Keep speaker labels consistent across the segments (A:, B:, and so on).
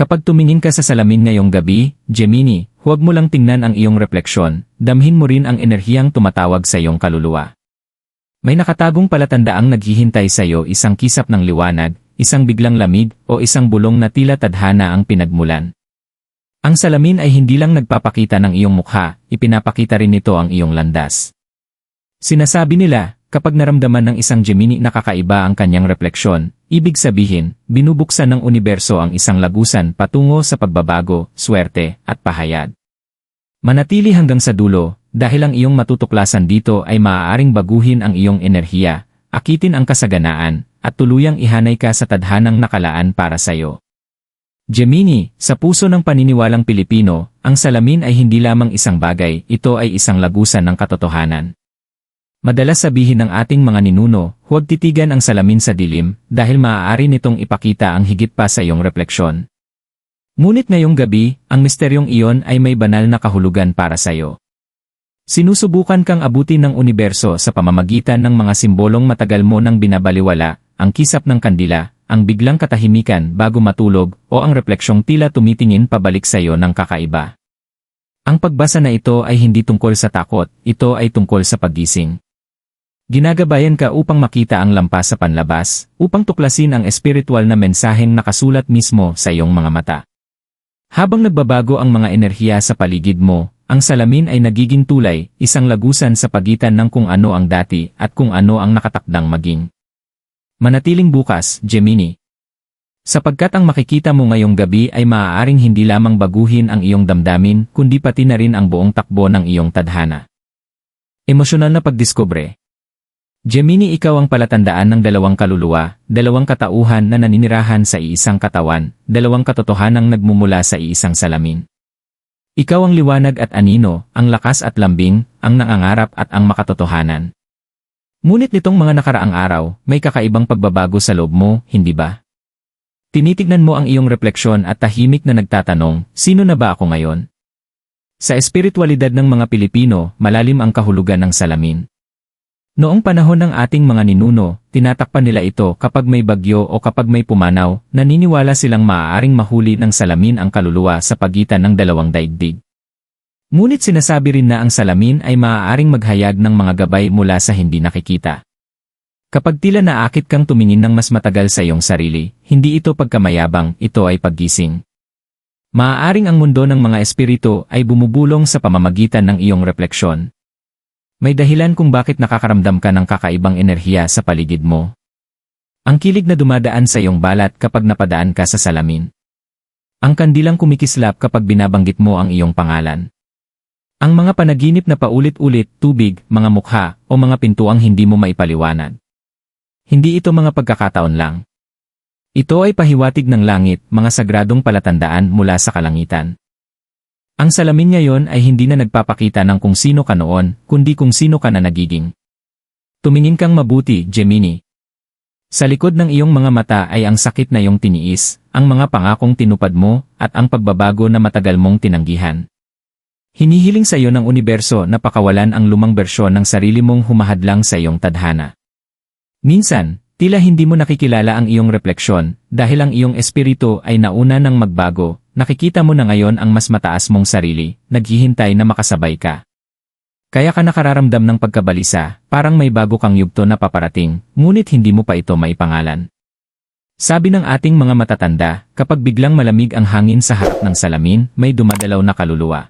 A: Kapag tumingin ka sa salamin ngayong gabi, Gemini, huwag mo lang tingnan ang iyong refleksyon, damhin mo rin ang enerhiyang tumatawag sa iyong kaluluwa. May nakatagong palatandaang naghihintay sa iyo isang kisap ng liwanag, isang biglang lamig, o isang bulong na tila tadhana ang pinagmulan. Ang salamin ay hindi lang nagpapakita ng iyong mukha, ipinapakita rin nito ang iyong landas. Sinasabi nila, kapag naramdaman ng isang Gemini na kakaiba ang kanyang refleksyon, ibig sabihin, binubuksan ng universo ang isang lagusan patungo sa pagbabago, swerte, at pahayag. Manatili hanggang sa dulo, dahil ang iyong matutuklasan dito ay maaaring baguhin ang iyong enerhiya, akitin ang kasaganaan, at tuluyang ihanay ka sa tadhanang nakalaan para sa iyo. Gemini, sa puso ng paniniwalang Pilipino, ang salamin ay hindi lamang isang bagay, ito ay isang lagusan ng katotohanan. Madalas sabihin ng ating mga ninuno, huwag titigan ang salamin sa dilim dahil maaari nitong ipakita ang higit pa sa iyong refleksyon. Ngunit ngayong gabi, ang misteryong iyon ay may banal na kahulugan para sa iyo. Sinusubukan kang abutin ng universo sa pamamagitan ng mga simbolong matagal mo nang binabaliwala, ang kisap ng kandila, ang biglang katahimikan bago matulog, o ang refleksyong tila tumitingin pabalik sa iyo ng kakaiba. Ang pagbasa na ito ay hindi tungkol sa takot, ito ay tungkol sa paggising. Ginagabayan ka upang makita ang lampas sa panlabas, upang tuklasin ang espiritual na mensaheng nakasulat mismo sa iyong mga mata. Habang nagbabago ang mga enerhiya sa paligid mo, ang salamin ay nagiging tulay, isang lagusan sa pagitan ng kung ano ang dati at kung ano ang nakatakdang maging. Manatiling bukas, Gemini. Sapagkat ang makikita mo ngayong gabi ay maaaring hindi lamang baguhin ang iyong damdamin, kundi pati na rin ang buong takbo ng iyong tadhana. Emosyonal na pagdiskubre. Gemini ikaw ang palatandaan ng dalawang kaluluwa, dalawang katauhan na naninirahan sa iisang katawan, dalawang katotohanang nagmumula sa iisang salamin. Ikaw ang liwanag at anino, ang lakas at lambing, ang nangangarap at ang makatotohanan. Ngunit nitong mga nakaraang araw, may kakaibang pagbabago sa loob mo, hindi ba? Tinitignan mo ang iyong refleksyon at tahimik na nagtatanong, sino na ba ako ngayon? Sa espiritualidad ng mga Pilipino, malalim ang kahulugan ng salamin. Noong panahon ng ating mga ninuno, tinatakpan nila ito kapag may bagyo o kapag may pumanaw, naniniwala silang maaaring mahuli ng salamin ang kaluluwa sa pagitan ng dalawang daigdig. Ngunit sinasabi rin na ang salamin ay maaaring maghayag ng mga gabay mula sa hindi nakikita. Kapag tila naakit kang tumingin ng mas matagal sa iyong sarili, hindi ito pagkamayabang, ito ay paggising. Maaaring ang mundo ng mga espiritu ay bumubulong sa pamamagitan ng iyong refleksyon, may dahilan kung bakit nakakaramdam ka ng kakaibang enerhiya sa paligid mo. Ang kilig na dumadaan sa iyong balat kapag napadaan ka sa salamin. Ang kandilang kumikislap kapag binabanggit mo ang iyong pangalan. Ang mga panaginip na paulit-ulit, tubig, mga mukha, o mga pintuang hindi mo maipaliwanag. Hindi ito mga pagkakataon lang. Ito ay pahiwatig ng langit, mga sagradong palatandaan mula sa kalangitan. Ang salamin ngayon ay hindi na nagpapakita ng kung sino ka noon, kundi kung sino ka na nagiging. Tumingin kang mabuti, Gemini. Sa likod ng iyong mga mata ay ang sakit na iyong tiniis, ang mga pangakong tinupad mo, at ang pagbabago na matagal mong tinanggihan. Hinihiling sa iyo ng universo na pakawalan ang lumang bersyon ng sarili mong humahadlang sa iyong tadhana. Minsan, tila hindi mo nakikilala ang iyong refleksyon dahil ang iyong espiritu ay nauna ng magbago Nakikita mo na ngayon ang mas mataas mong sarili, naghihintay na makasabay ka. Kaya ka nakararamdam ng pagkabalisa, parang may bago kang yugto na paparating, ngunit hindi mo pa ito maipangalan. Sabi ng ating mga matatanda, kapag biglang malamig ang hangin sa harap ng salamin, may dumadalaw na kaluluwa.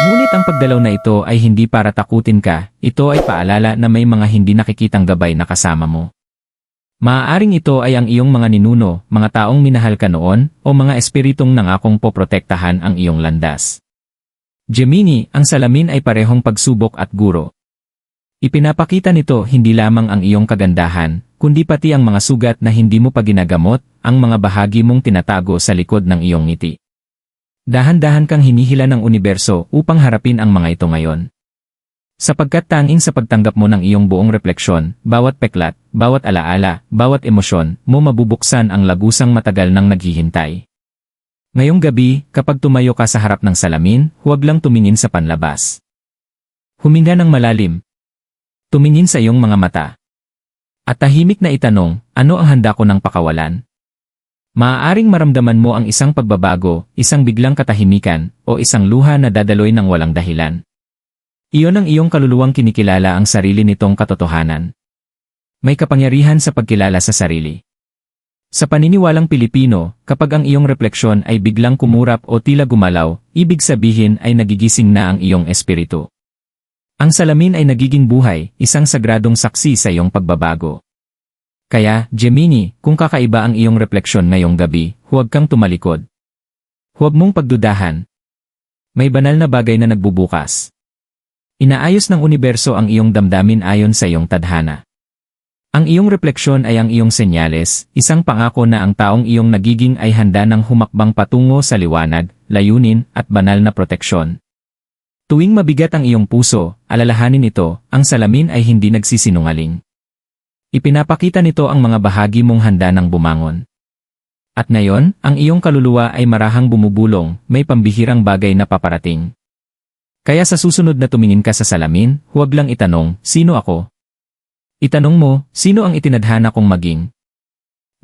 A: Ngunit ang pagdalaw na ito ay hindi para takutin ka, ito ay paalala na may mga hindi nakikitang gabay na kasama mo. Maaaring ito ay ang iyong mga ninuno, mga taong minahal ka noon, o mga espiritong nangakong poprotektahan ang iyong landas. Gemini, ang salamin ay parehong pagsubok at guro. Ipinapakita nito hindi lamang ang iyong kagandahan, kundi pati ang mga sugat na hindi mo pa ginagamot, ang mga bahagi mong tinatago sa likod ng iyong ngiti. Dahan-dahan kang hinihila ng universo upang harapin ang mga ito ngayon. Sapagkat tanging sa pagtanggap mo ng iyong buong refleksyon, bawat peklat, bawat alaala, bawat emosyon, mo mabubuksan ang lagusang matagal nang naghihintay. Ngayong gabi, kapag tumayo ka sa harap ng salamin, huwag lang tumingin sa panlabas. Huminga ng malalim. Tumingin sa iyong mga mata. At tahimik na itanong, ano ang handa ko ng pakawalan? Maaaring maramdaman mo ang isang pagbabago, isang biglang katahimikan, o isang luha na dadaloy ng walang dahilan. Iyon ang iyong kaluluwang kinikilala ang sarili nitong katotohanan. May kapangyarihan sa pagkilala sa sarili. Sa paniniwalang Pilipino, kapag ang iyong refleksyon ay biglang kumurap o tila gumalaw, ibig sabihin ay nagigising na ang iyong espiritu. Ang salamin ay nagiging buhay, isang sagradong saksi sa iyong pagbabago. Kaya, Gemini, kung kakaiba ang iyong refleksyon ngayong gabi, huwag kang tumalikod. Huwag mong pagdudahan. May banal na bagay na nagbubukas. Inaayos ng universo ang iyong damdamin ayon sa iyong tadhana. Ang iyong refleksyon ay ang iyong senyales, isang pangako na ang taong iyong nagiging ay handa ng humakbang patungo sa liwanag, layunin, at banal na proteksyon. Tuwing mabigat ang iyong puso, alalahanin ito, ang salamin ay hindi nagsisinungaling. Ipinapakita nito ang mga bahagi mong handa ng bumangon. At ngayon, ang iyong kaluluwa ay marahang bumubulong, may pambihirang bagay na paparating. Kaya sa susunod na tumingin ka sa salamin, huwag lang itanong, sino ako? Itanong mo, sino ang itinadhana kong maging?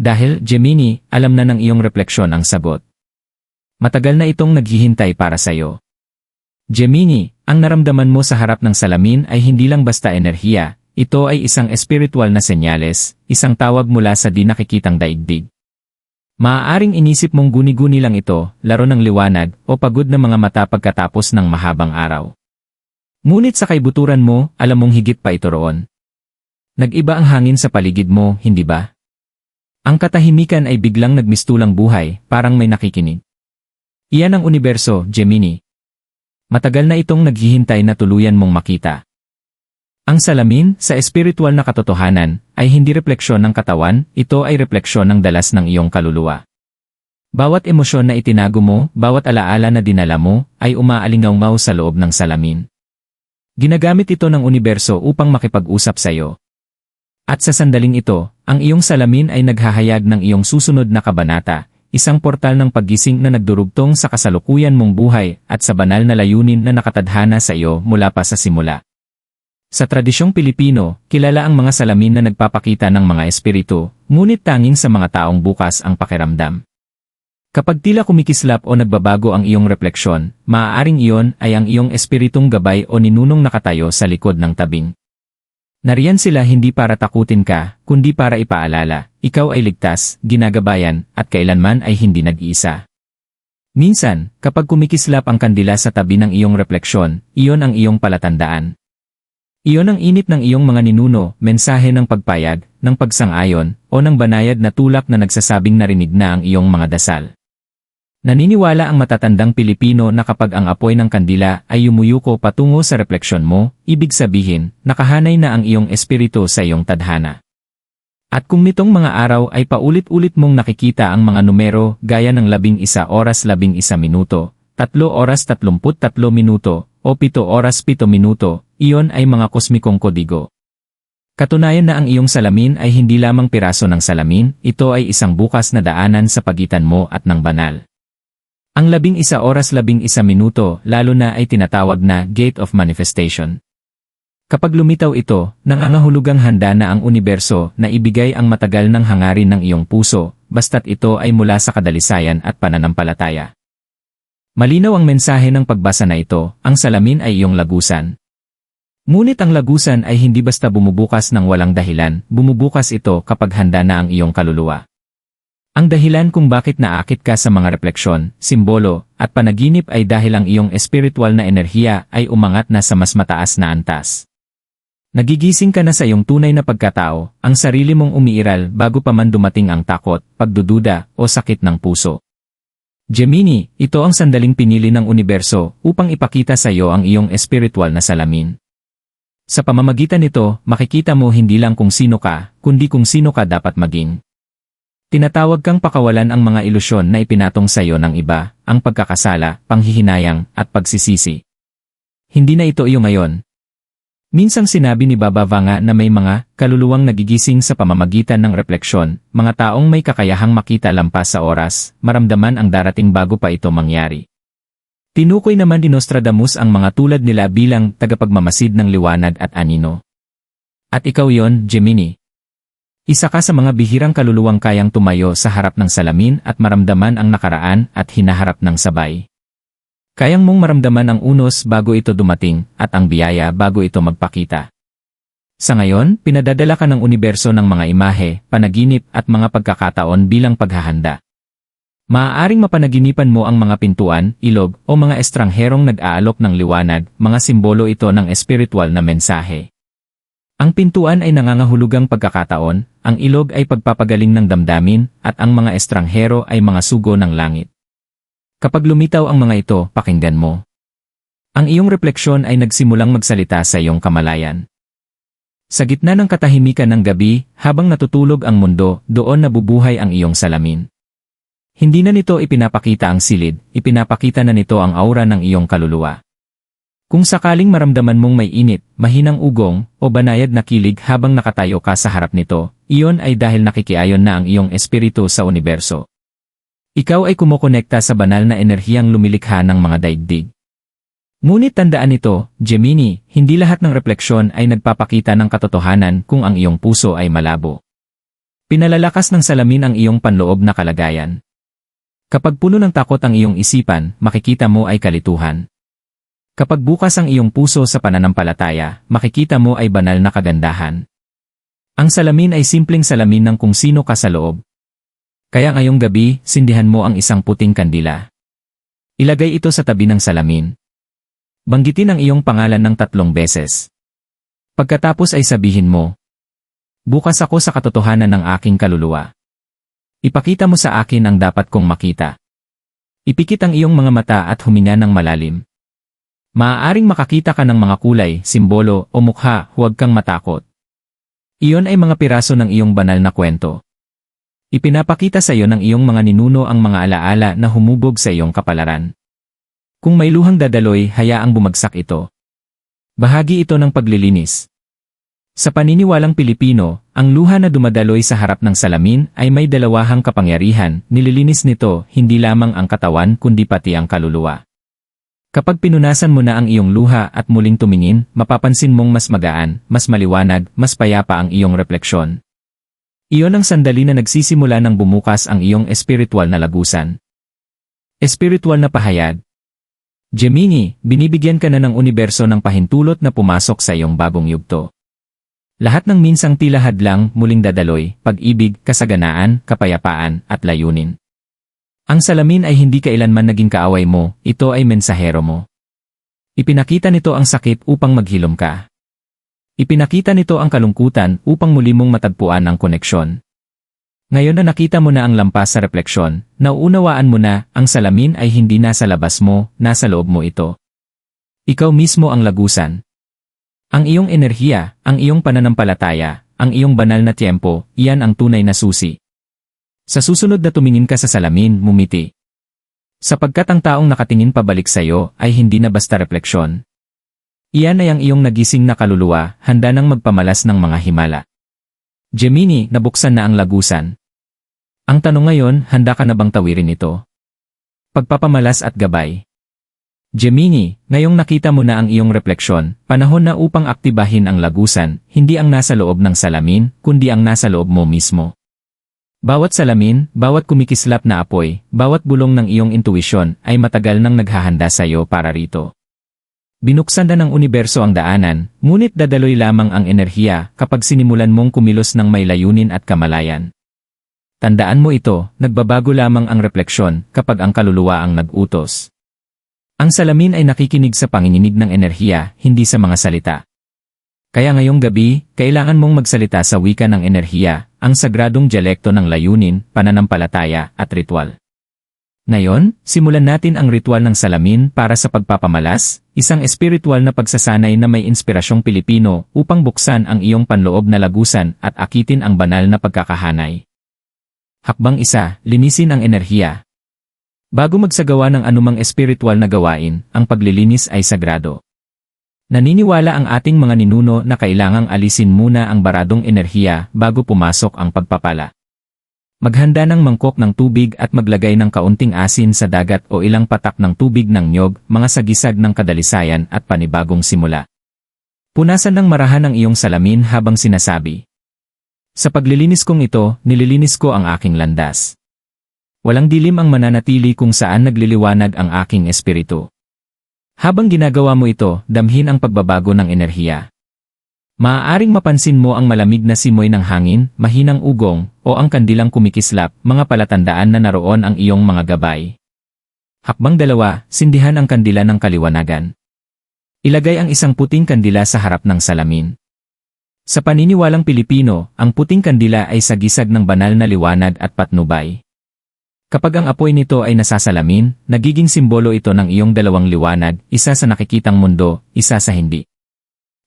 A: Dahil, Gemini, alam na ng iyong refleksyon ang sagot. Matagal na itong naghihintay para sa'yo. Gemini, ang naramdaman mo sa harap ng salamin ay hindi lang basta enerhiya, ito ay isang espiritual na senyales, isang tawag mula sa di nakikitang daigdig. Maaaring inisip mong guni-guni lang ito, laro ng liwanag, o pagod na mga mata pagkatapos ng mahabang araw. Ngunit sa kaibuturan mo, alam mong higit pa ito roon. Nag-iba ang hangin sa paligid mo, hindi ba? Ang katahimikan ay biglang nagmistulang buhay, parang may nakikinig. Iyan ang universo, Gemini. Matagal na itong naghihintay na tuluyan mong makita. Ang salamin, sa espiritual na katotohanan, ay hindi refleksyon ng katawan, ito ay refleksyon ng dalas ng iyong kaluluwa. Bawat emosyon na itinago mo, bawat alaala na dinala mo, ay umaalingaw sa loob ng salamin. Ginagamit ito ng universo upang makipag-usap sa iyo. At sa sandaling ito, ang iyong salamin ay naghahayag ng iyong susunod na kabanata, isang portal ng paggising na nagdurugtong sa kasalukuyan mong buhay at sa banal na layunin na nakatadhana sa iyo mula pa sa simula. Sa tradisyong Pilipino, kilala ang mga salamin na nagpapakita ng mga espiritu, ngunit tanging sa mga taong bukas ang pakiramdam. Kapag tila kumikislap o nagbabago ang iyong refleksyon, maaaring iyon ay ang iyong espiritong gabay o ninunong nakatayo sa likod ng tabing. Nariyan sila hindi para takutin ka, kundi para ipaalala, ikaw ay ligtas, ginagabayan, at kailanman ay hindi nag-iisa. Minsan, kapag kumikislap ang kandila sa tabi ng iyong refleksyon, iyon ang iyong palatandaan. Iyon ang init ng iyong mga ninuno, mensahe ng pagpayag, ng pagsang-ayon, o ng banayad na tulak na nagsasabing narinig na ang iyong mga dasal. Naniniwala ang matatandang Pilipino na kapag ang apoy ng kandila ay yumuyuko patungo sa refleksyon mo, ibig sabihin, nakahanay na ang iyong espiritu sa iyong tadhana. At kung nitong mga araw ay paulit-ulit mong nakikita ang mga numero gaya ng labing isa oras labing isa minuto, tatlo oras tatlumput tatlo minuto, o pito oras pito minuto, iyon ay mga kosmikong kodigo. Katunayan na ang iyong salamin ay hindi lamang piraso ng salamin, ito ay isang bukas na daanan sa pagitan mo at ng banal. Ang labing isa oras labing isa minuto lalo na ay tinatawag na Gate of Manifestation. Kapag lumitaw ito, nangangahulugang handa na ang universo na ibigay ang matagal ng hangarin ng iyong puso, basta't ito ay mula sa kadalisayan at pananampalataya. Malinaw ang mensahe ng pagbasa na ito, ang salamin ay iyong lagusan. Ngunit ang lagusan ay hindi basta bumubukas ng walang dahilan, bumubukas ito kapag handa na ang iyong kaluluwa. Ang dahilan kung bakit naakit ka sa mga refleksyon, simbolo, at panaginip ay dahil ang iyong espiritual na enerhiya ay umangat na sa mas mataas na antas. Nagigising ka na sa iyong tunay na pagkatao, ang sarili mong umiiral bago pa man dumating ang takot, pagdududa, o sakit ng puso. Gemini, ito ang sandaling pinili ng universo upang ipakita sa iyo ang iyong espiritual na salamin. Sa pamamagitan nito, makikita mo hindi lang kung sino ka, kundi kung sino ka dapat maging. Tinatawag kang pakawalan ang mga ilusyon na ipinatong sa iyo ng iba, ang pagkakasala, panghihinayang, at pagsisisi. Hindi na ito iyo ngayon. Minsang sinabi ni Baba Vanga na may mga kaluluwang nagigising sa pamamagitan ng refleksyon, mga taong may kakayahang makita lampas sa oras, maramdaman ang darating bago pa ito mangyari. Tinukoy naman ni Nostradamus ang mga tulad nila bilang tagapagmamasid ng liwanag at anino. At ikaw yon, Gemini. Isa ka sa mga bihirang kaluluwang kayang tumayo sa harap ng salamin at maramdaman ang nakaraan at hinaharap ng sabay. Kayang mong maramdaman ang unos bago ito dumating at ang biyaya bago ito magpakita. Sa ngayon, pinadadala ka ng universo ng mga imahe, panaginip at mga pagkakataon bilang paghahanda. Maaaring mapanaginipan mo ang mga pintuan, ilog, o mga estrangherong nag-aalok ng liwanag, mga simbolo ito ng espiritual na mensahe. Ang pintuan ay nangangahulugang pagkakataon, ang ilog ay pagpapagaling ng damdamin, at ang mga estranghero ay mga sugo ng langit. Kapag lumitaw ang mga ito, pakinggan mo. Ang iyong refleksyon ay nagsimulang magsalita sa iyong kamalayan. Sa gitna ng katahimikan ng gabi, habang natutulog ang mundo, doon nabubuhay ang iyong salamin. Hindi na nito ipinapakita ang silid, ipinapakita na nito ang aura ng iyong kaluluwa. Kung sakaling maramdaman mong may init, mahinang ugong, o banayad na kilig habang nakatayo ka sa harap nito, iyon ay dahil nakikiayon na ang iyong espiritu sa universo. Ikaw ay kumukonekta sa banal na enerhiyang lumilikha ng mga daigdig. Ngunit tandaan ito, Gemini, hindi lahat ng refleksyon ay nagpapakita ng katotohanan kung ang iyong puso ay malabo. Pinalalakas ng salamin ang iyong panloob na kalagayan. Kapag puno ng takot ang iyong isipan, makikita mo ay kalituhan. Kapag bukas ang iyong puso sa pananampalataya, makikita mo ay banal na kagandahan. Ang salamin ay simpleng salamin ng kung sino ka sa loob. Kaya ngayong gabi, sindihan mo ang isang puting kandila. Ilagay ito sa tabi ng salamin. Banggitin ang iyong pangalan ng tatlong beses. Pagkatapos ay sabihin mo, Bukas ako sa katotohanan ng aking kaluluwa. Ipakita mo sa akin ang dapat kong makita. Ipikit ang iyong mga mata at huminga ng malalim. Maaaring makakita ka ng mga kulay, simbolo, o mukha, huwag kang matakot. Iyon ay mga piraso ng iyong banal na kwento. Ipinapakita sa iyo ng iyong mga ninuno ang mga alaala na humubog sa iyong kapalaran. Kung may luhang dadaloy, hayaang bumagsak ito. Bahagi ito ng paglilinis. Sa paniniwalang Pilipino, ang luha na dumadaloy sa harap ng salamin ay may dalawahang kapangyarihan, nililinis nito hindi lamang ang katawan kundi pati ang kaluluwa. Kapag pinunasan mo na ang iyong luha at muling tumingin, mapapansin mong mas magaan, mas maliwanag, mas payapa ang iyong refleksyon. Iyon ang sandali na nagsisimula ng bumukas ang iyong espiritual na lagusan. Espiritual na pahayag. Gemini, binibigyan ka na ng universo ng pahintulot na pumasok sa iyong bagong yugto. Lahat ng minsang tila hadlang muling dadaloy, pag-ibig, kasaganaan, kapayapaan, at layunin. Ang salamin ay hindi kailanman naging kaaway mo, ito ay mensahero mo. Ipinakita nito ang sakit upang maghilom ka. Ipinakita nito ang kalungkutan upang muli mong matagpuan ang koneksyon. Ngayon na nakita mo na ang lampas sa refleksyon, nauunawaan mo na ang salamin ay hindi nasa labas mo, nasa loob mo ito. Ikaw mismo ang lagusan. Ang iyong enerhiya, ang iyong pananampalataya, ang iyong banal na tiempo, iyan ang tunay na susi. Sa susunod na tumingin ka sa salamin, mumiti. Sapagkat ang taong nakatingin pabalik sa iyo ay hindi na basta refleksyon. Iyan ay ang iyong nagising na kaluluwa, handa nang magpamalas ng mga himala. Gemini, nabuksan na ang lagusan. Ang tanong ngayon, handa ka na bang tawirin ito? Pagpapamalas at gabay. Gemini, ngayong nakita mo na ang iyong refleksyon, panahon na upang aktibahin ang lagusan, hindi ang nasa loob ng salamin, kundi ang nasa loob mo mismo. Bawat salamin, bawat kumikislap na apoy, bawat bulong ng iyong intuisyon ay matagal nang naghahanda sa iyo para rito. Binuksan na ng universo ang daanan, ngunit dadaloy lamang ang enerhiya kapag sinimulan mong kumilos ng may layunin at kamalayan. Tandaan mo ito, nagbabago lamang ang refleksyon kapag ang kaluluwa ang nag-utos. Ang salamin ay nakikinig sa panginginig ng enerhiya, hindi sa mga salita. Kaya ngayong gabi, kailangan mong magsalita sa wika ng enerhiya, ang sagradong dialekto ng layunin, pananampalataya, at ritual. Ngayon, simulan natin ang ritual ng salamin para sa pagpapamalas, isang espiritual na pagsasanay na may inspirasyong Pilipino upang buksan ang iyong panloob na lagusan at akitin ang banal na pagkakahanay. Hakbang isa, linisin ang enerhiya. Bago magsagawa ng anumang espiritual na gawain, ang paglilinis ay sagrado. Naniniwala ang ating mga ninuno na kailangang alisin muna ang baradong enerhiya bago pumasok ang pagpapala. Maghanda ng mangkok ng tubig at maglagay ng kaunting asin sa dagat o ilang patak ng tubig ng nyog, mga sagisag ng kadalisayan at panibagong simula. Punasan ng marahan ang iyong salamin habang sinasabi. Sa paglilinis kong ito, nililinis ko ang aking landas. Walang dilim ang mananatili kung saan nagliliwanag ang aking espiritu. Habang ginagawa mo ito, damhin ang pagbabago ng enerhiya. Maaaring mapansin mo ang malamig na simoy ng hangin, mahinang ugong, o ang kandilang kumikislap, mga palatandaan na naroon ang iyong mga gabay. Hakbang dalawa, sindihan ang kandila ng kaliwanagan. Ilagay ang isang puting kandila sa harap ng salamin. Sa paniniwalang Pilipino, ang puting kandila ay sagisag ng banal na liwanag at patnubay. Kapag ang apoy nito ay nasasalamin, nagiging simbolo ito ng iyong dalawang liwanag, isa sa nakikitang mundo, isa sa hindi.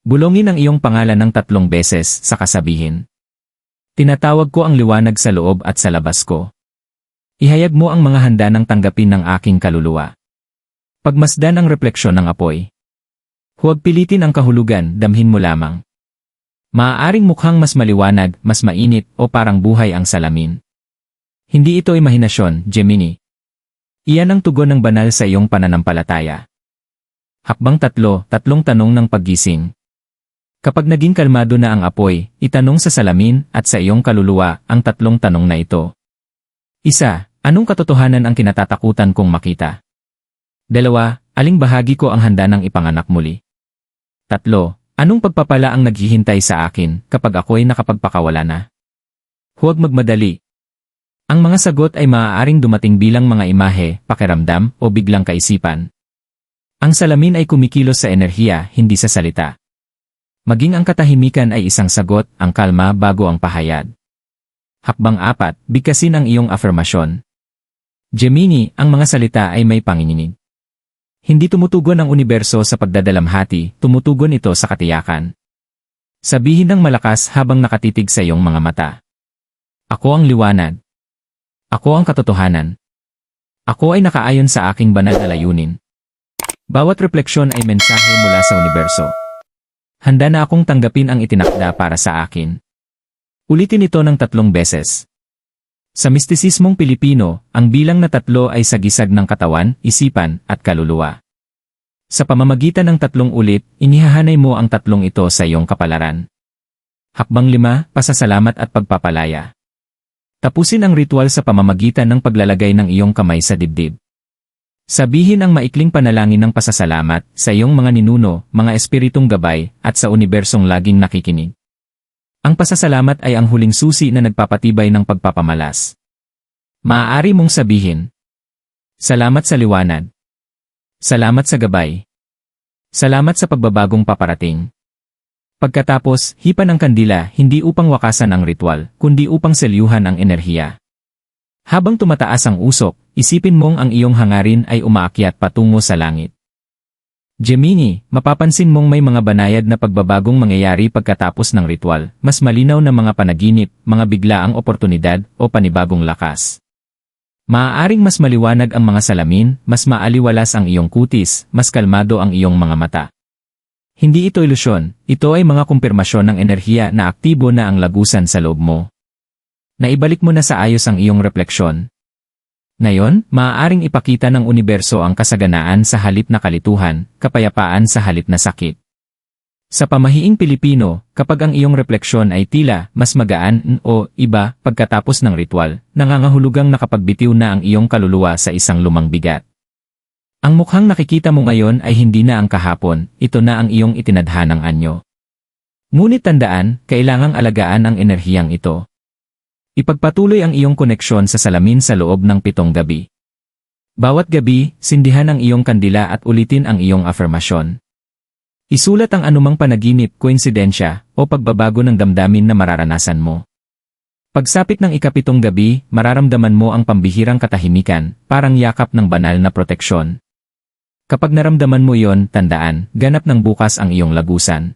A: Bulongin ang iyong pangalan ng tatlong beses sa kasabihin. Tinatawag ko ang liwanag sa loob at sa labas ko. Ihayag mo ang mga handa ng tanggapin ng aking kaluluwa. Pagmasdan ang refleksyon ng apoy. Huwag pilitin ang kahulugan, damhin mo lamang. Maaaring mukhang mas maliwanag, mas mainit, o parang buhay ang salamin. Hindi ito imahinasyon, Gemini. Iyan ang tugon ng banal sa iyong pananampalataya. Hakbang tatlo, tatlong tanong ng paggising. Kapag naging kalmado na ang apoy, itanong sa salamin at sa iyong kaluluwa ang tatlong tanong na ito. Isa, anong katotohanan ang kinatatakutan kong makita? Dalawa, aling bahagi ko ang handa ng ipanganak muli? Tatlo, anong pagpapala ang naghihintay sa akin kapag ako'y nakapagpakawala na? Huwag magmadali. Ang mga sagot ay maaaring dumating bilang mga imahe, pakiramdam, o biglang kaisipan. Ang salamin ay kumikilos sa enerhiya, hindi sa salita. Maging ang katahimikan ay isang sagot, ang kalma bago ang pahayag. Hakbang apat, bigkasin ang iyong afirmasyon. Gemini, ang mga salita ay may panginginig. Hindi tumutugon ang universo sa pagdadalamhati, tumutugon ito sa katiyakan. Sabihin ng malakas habang nakatitig sa iyong mga mata. Ako ang liwanag. Ako ang katotohanan. Ako ay nakaayon sa aking banal na layunin. Bawat refleksyon ay mensahe mula sa universo. Handa na akong tanggapin ang itinakda para sa akin. Ulitin ito ng tatlong beses. Sa mistisismong Pilipino, ang bilang na tatlo ay sagisag ng katawan, isipan, at kaluluwa. Sa pamamagitan ng tatlong ulit, inihahanay mo ang tatlong ito sa iyong kapalaran. Hakbang lima, pasasalamat at pagpapalaya. Tapusin ang ritual sa pamamagitan ng paglalagay ng iyong kamay sa dibdib. Sabihin ang maikling panalangin ng pasasalamat sa iyong mga ninuno, mga espiritong gabay, at sa unibersong laging nakikinig. Ang pasasalamat ay ang huling susi na nagpapatibay ng pagpapamalas. Maaari mong sabihin, Salamat sa liwanag. Salamat sa gabay. Salamat sa pagbabagong paparating. Pagkatapos, hipan ang kandila hindi upang wakasan ang ritual, kundi upang selyuhan ang enerhiya. Habang tumataas ang usok, isipin mong ang iyong hangarin ay umaakyat patungo sa langit. Gemini, mapapansin mong may mga banayad na pagbabagong mangyayari pagkatapos ng ritual, mas malinaw na mga panaginip, mga biglaang oportunidad, o panibagong lakas. Maaaring mas maliwanag ang mga salamin, mas maaliwalas ang iyong kutis, mas kalmado ang iyong mga mata. Hindi ito ilusyon, ito ay mga kumpirmasyon ng enerhiya na aktibo na ang lagusan sa loob mo. Naibalik mo na sa ayos ang iyong refleksyon. Ngayon, maaaring ipakita ng universo ang kasaganaan sa halip na kalituhan, kapayapaan sa halip na sakit. Sa pamahiing Pilipino, kapag ang iyong refleksyon ay tila mas magaan o iba pagkatapos ng ritual, nangangahulugang nakapagbitiw na ang iyong kaluluwa sa isang lumang bigat. Ang mukhang nakikita mo ngayon ay hindi na ang kahapon, ito na ang iyong itinadhanang anyo. Ngunit tandaan, kailangang alagaan ang enerhiyang ito. Ipagpatuloy ang iyong koneksyon sa salamin sa loob ng pitong gabi. Bawat gabi, sindihan ang iyong kandila at ulitin ang iyong afirmasyon. Isulat ang anumang panaginip, koinsidensya, o pagbabago ng damdamin na mararanasan mo. Pagsapit ng ikapitong gabi, mararamdaman mo ang pambihirang katahimikan, parang yakap ng banal na proteksyon. Kapag naramdaman mo yon, tandaan, ganap ng bukas ang iyong lagusan.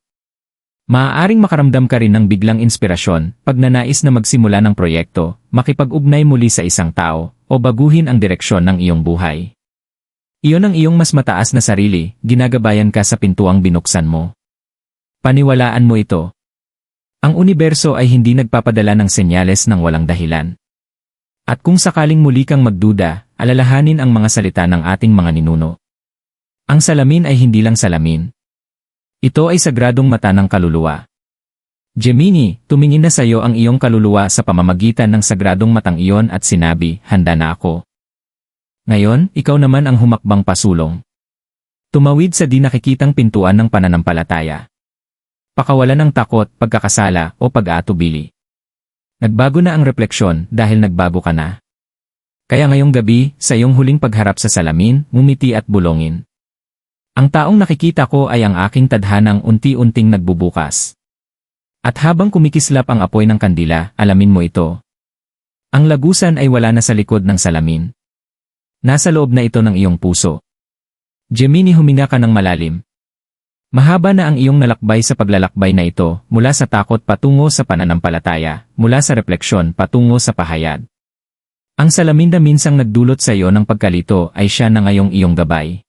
A: Maaaring makaramdam ka rin ng biglang inspirasyon pag nanais na magsimula ng proyekto, makipag-ugnay muli sa isang tao, o baguhin ang direksyon ng iyong buhay. Iyon ang iyong mas mataas na sarili, ginagabayan ka sa pintuang binuksan mo. Paniwalaan mo ito. Ang universo ay hindi nagpapadala ng senyales ng walang dahilan. At kung sakaling muli kang magduda, alalahanin ang mga salita ng ating mga ninuno. Ang salamin ay hindi lang salamin, ito ay sagradong mata ng kaluluwa. Gemini, tumingin na sa iyo ang iyong kaluluwa sa pamamagitan ng sagradong matang iyon at sinabi, handa na ako. Ngayon, ikaw naman ang humakbang pasulong. Tumawid sa di nakikitang pintuan ng pananampalataya. Pakawalan ng takot, pagkakasala, o pag-aatubili. Nagbago na ang refleksyon dahil nagbago ka na. Kaya ngayong gabi, sa iyong huling pagharap sa salamin, ngumiti at bulongin. Ang taong nakikita ko ay ang aking tadhanang unti-unting nagbubukas. At habang kumikislap ang apoy ng kandila, alamin mo ito. Ang lagusan ay wala na sa likod ng salamin. Nasa loob na ito ng iyong puso. Gemini huminga ka ng malalim. Mahaba na ang iyong nalakbay sa paglalakbay na ito, mula sa takot patungo sa pananampalataya, mula sa refleksyon patungo sa pahayag. Ang salamin na minsang nagdulot sa iyo ng pagkalito ay siya na ngayong iyong gabay.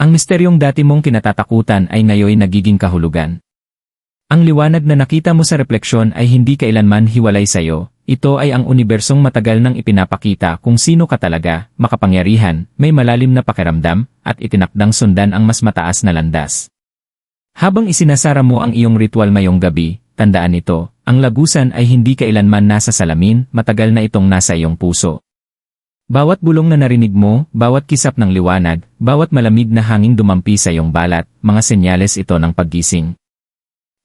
A: Ang misteryong dati mong kinatatakutan ay ngayoy nagiging kahulugan. Ang liwanag na nakita mo sa refleksyon ay hindi kailanman hiwalay sa iyo, ito ay ang unibersong matagal nang ipinapakita kung sino ka talaga, makapangyarihan, may malalim na pakiramdam, at itinakdang sundan ang mas mataas na landas. Habang isinasara mo ang iyong ritual mayong gabi, tandaan ito, ang lagusan ay hindi kailanman nasa salamin, matagal na itong nasa iyong puso. Bawat bulong na narinig mo, bawat kisap ng liwanag, bawat malamig na hangin dumampi sa iyong balat, mga senyales ito ng paggising.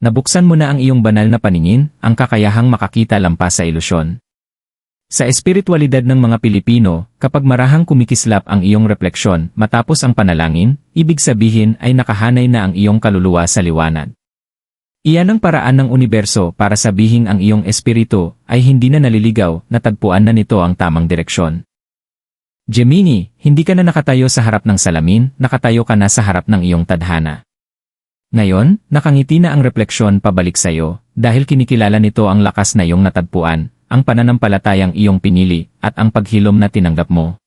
A: Nabuksan mo na ang iyong banal na paningin, ang kakayahang makakita lampas sa ilusyon. Sa espiritualidad ng mga Pilipino, kapag marahang kumikislap ang iyong refleksyon matapos ang panalangin, ibig sabihin ay nakahanay na ang iyong kaluluwa sa liwanag. Iyan ang paraan ng universo para sabihin ang iyong espiritu ay hindi na naliligaw, natagpuan na nito ang tamang direksyon. Gemini, hindi ka na nakatayo sa harap ng salamin, nakatayo ka na sa harap ng iyong tadhana. Ngayon, nakangiti na ang refleksyon pabalik sa iyo, dahil kinikilala nito ang lakas na iyong natagpuan, ang pananampalatayang iyong pinili, at ang paghilom na tinanggap mo.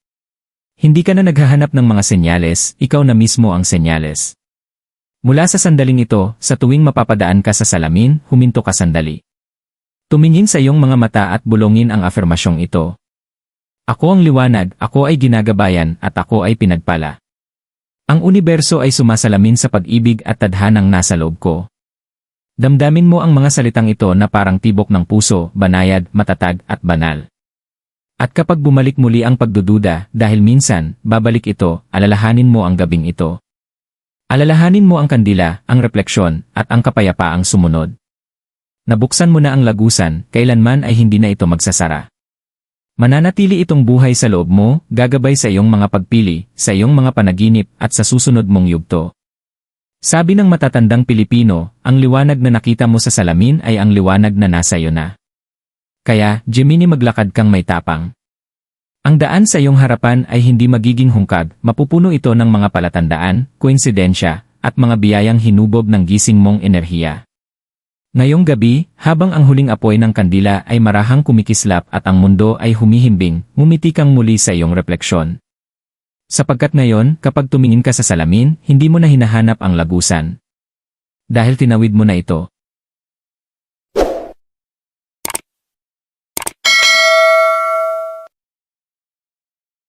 A: Hindi ka na naghahanap ng mga senyales, ikaw na mismo ang senyales. Mula sa sandaling ito, sa tuwing mapapadaan ka sa salamin, huminto ka sandali. Tumingin sa iyong mga mata at bulongin ang afirmasyong ito. Ako ang liwanag, ako ay ginagabayan, at ako ay pinagpala. Ang universo ay sumasalamin sa pag-ibig at tadhanang nasa loob ko. Damdamin mo ang mga salitang ito na parang tibok ng puso, banayad, matatag, at banal. At kapag bumalik muli ang pagdududa, dahil minsan, babalik ito, alalahanin mo ang gabing ito. Alalahanin mo ang kandila, ang refleksyon, at ang kapayapaang sumunod. Nabuksan mo na ang lagusan, kailanman ay hindi na ito magsasara. Mananatili itong buhay sa loob mo, gagabay sa iyong mga pagpili, sa iyong mga panaginip, at sa susunod mong yugto. Sabi ng matatandang Pilipino, ang liwanag na nakita mo sa salamin ay ang liwanag na nasa iyo na. Kaya, Gemini maglakad kang may tapang. Ang daan sa iyong harapan ay hindi magiging hungkag, mapupuno ito ng mga palatandaan, koinsidensya, at mga biyayang hinubog ng gising mong enerhiya. Ngayong gabi, habang ang huling apoy ng kandila ay marahang kumikislap at ang mundo ay humihimbing, ngumiti kang muli sa iyong refleksyon. Sapagkat ngayon, kapag tumingin ka sa salamin, hindi mo na hinahanap ang lagusan. Dahil tinawid mo na ito.